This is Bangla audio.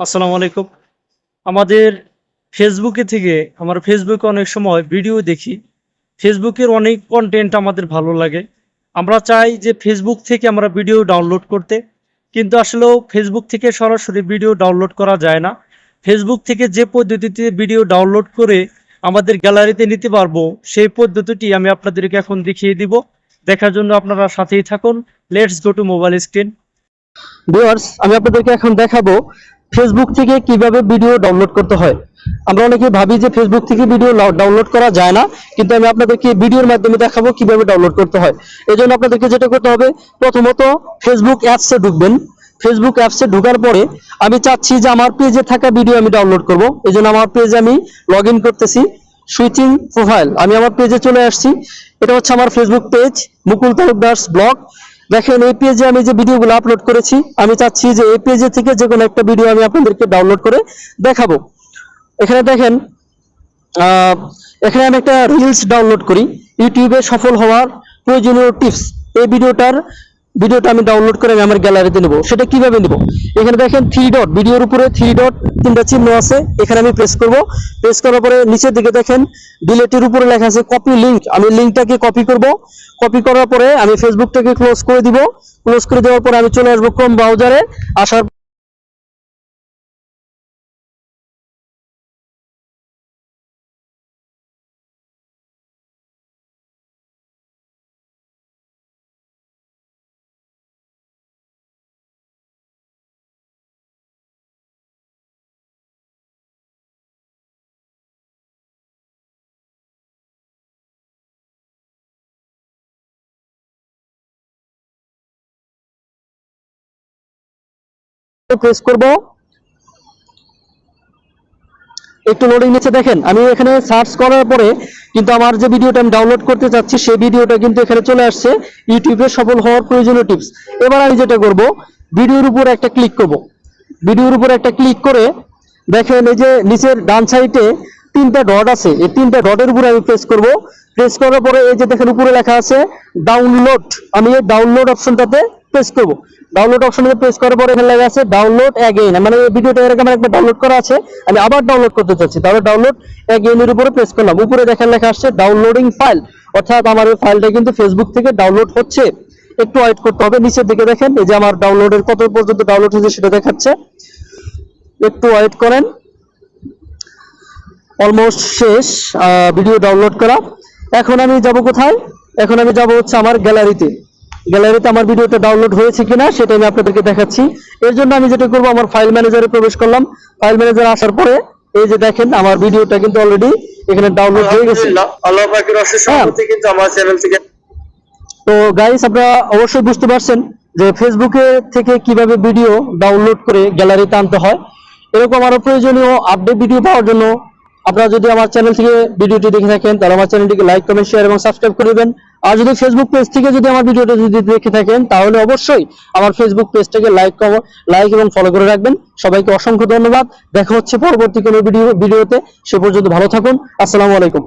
আসসালামু আলাইকুম। আমাদের ফেসবুকে থেকে আমার ফেসবুকে অনেক সময় ভিডিও দেখি। ফেসবুকের অনেক কন্টেন্ট আমাদের ভালো লাগে। আমরা চাই যে ফেসবুক থেকে আমরা ভিডিও ডাউনলোড করতে। কিন্তু আসলেও ফেসবুক থেকে সরাসরি ভিডিও ডাউনলোড করা যায় না। ফেসবুক থেকে যে পদ্ধতিতে ভিডিও ডাউনলোড করে আমাদের গ্যালারিতে নিতে পারব, সেই পদ্ধতিটি আমি আপনাদেরকে এখন দেখিয়ে দিব। দেখার জন্য আপনারা সাথেই থাকুন। Let's go to mobile screen আমি আপনাদেরকে এখন দেখাবো ফেসবুক থেকে কীভাবে ভিডিও ডাউনলোড করতে হয়? আমরা অনেকে ভাবি যে ফেসবুক থেকে ভিডিও ডাউনলোড করা যায় না, কিন্তু আমি আপনাদেরকে ভিডিওর মাধ্যমে দেখাবো কীভাবে ডাউনলোড করতে হয়। এই জন্য আপনাদেরকে যেটা করতে হবে, প্রথমত ফেসবুক অ্যাপসে ঢুকবেন। ফেসবুক অ্যাপসে ঢোকার পরে আমি চাচ্ছি যে আমার পেজে থাকা ভিডিও আমি ডাউনলোড করব। এই জন্য আমার পেজে আমি লগ করতেছি। সুইচিং প্রোফাইল আমি আমার পেজে চলে আসছি। এটা হচ্ছে আমার Facebook page Mukul Talukdas blog দেখেন, এই পেজে আমি যে ভিডিওগুলো আপলোড করেছি, আমি চাচ্ছি যে এই পেজে থেকে যে কোনো একটা ভিডিও আমি আপনাদেরকে ডাউনলোড করে দেখাবো। এখানে দেখেন এখানে আমি একটা রিলস ডাউনলোড করি। ইউটিউবে সফল হওয়ার প্রয়োজনীয় টিপস এই ভিডিওটার ভিডিওটা আমি ডাউনলোড করে আমি আমার গ্যালারিতে নেব। সেটা কীভাবে নেব? এখানে দেখেন থ্রি ডট ভিডিওর উপরে থ্রি ডট তিনটা চিহ্ন আছে, এখানে আমি প্রেস করব। প্রেস করার পরে নিচের দিকে দেখেন ডিলেটের উপরে লেখা আছে কপি লিঙ্ক আমি লিংকটাকে কপি করব। কপি করার পরে আমি ফেসবুকটাকে ক্লোজ করে দিব। ক্লোজ করে দেওয়ার পরে আমি চলে আসব ক্রোম ব্রাউজারে আসার প্রেস করব। একটু লোডিং নিচ্ছে দেখেন, আমি এখানে সার্চ করার পরে কিন্তু আমার যে ভিডিওটা আমি ডাউনলোড করতে চাচ্ছি, সেই ভিডিওটা কিন্তু এখানে চলে আসছে, ইউটিউবে সফল হওয়ার প্রয়োজনীয় টিপস এবার আমি যেটা করব ভিডিওর উপর একটা ক্লিক করব। ভিডিওর উপর একটা ক্লিক করে দেখেন এই যে নিচের ডান সাইডে তিনটা ডট আছে, এই তিনটা ডটের উপরে আমি প্রেস করব। প্রেস করার পরে এই যে দেখেন উপরে লেখা আছে ডাউনলোড আমি এই ডাউনলোড অপশনটাতে প্রেস করব। ডাউনলোড অপশনে প্রেস করার পরে এখানে লেখা আছে ডাউনলোড অ্যাগেইন মানে এই ভিডিওটা এরকম আমার একবার ডাউনলোড করা আছে। আমি আবার ডাউনলোড করতে চাচ্ছি। তাহলে ডাউনলোড অ্যাগেইন এর উপরে প্রেস করলাম। উপরে দেখেন লেখা আসছে ডাউনলোডিং ফাইল অর্থাৎ আমার এই ফাইলটা কিন্তু ফেসবুক থেকে ডাউনলোড হচ্ছে। একটু ওয়েট করতে হবে। নিচের দিকে দেখেন, এই যে আমার ডাউনলোডের কত পর্যন্ত ডাউনলোড হয়েছে সেটা দেখাচ্ছে। একটু ওয়েট করেন। অলমোস্ট শেষ ভিডিও ডাউনলোড করা। এখন আমি যাব কোথায়? এখন আমি যাব হচ্ছে আমার গ্যালারিতে গ্যালারিতে আমার ভিডিওটা ডাউনলোড হয়েছে কিনা সেটা আমি আপনাদেরকে দেখাচ্ছি। এর জন্য আমি যেটা করব আমার ফাইল ম্যানেজারে প্রবেশ করলাম। ফাইল ম্যানেজার আসার পরে এই যে দেখেন আমার ভিডিওটা কিন্তু অলরেডি এখানে ডাউনলোড হয়ে গেছে। আল্লাহ পাকের অশেষ। কিন্তু আমার চ্যানেল থেকে তো গাইস আপনারা অবশ্যই বুঝতে পারছেন যে ফেসবুকে থেকে কীভাবে ভিডিও ডাউনলোড করে গ্যালারিতে আনতে হয়। এরকম আরও প্রয়োজনীয় আপডেট ভিডিও পাওয়ার জন্য আপনারা যদি আমার চ্যানেল থেকে ভিডিওটি দেখে থাকেন, তাহলে আমার চ্যানেলটিকে লাইক কমেন্ট শেয়ার এবং সাবস্ক্রাইব করে দেবেন। আর যদি ফেসবুক পেজ থেকে যদি আমার ভিডিওটা যদি দেখে থাকেন, তাহলে অবশ্যই আমার ফেসবুক পেজটাকে লাইক লাইক এবং ফলো করে রাখবেন। সবাইকে অসংখ্য ধন্যবাদ। দেখা হচ্ছে পরবর্তী কোনো ভিডিও ভিডিওতে। সে পর্যন্ত ভালো থাকুন। আসসালামু আলাইকুম।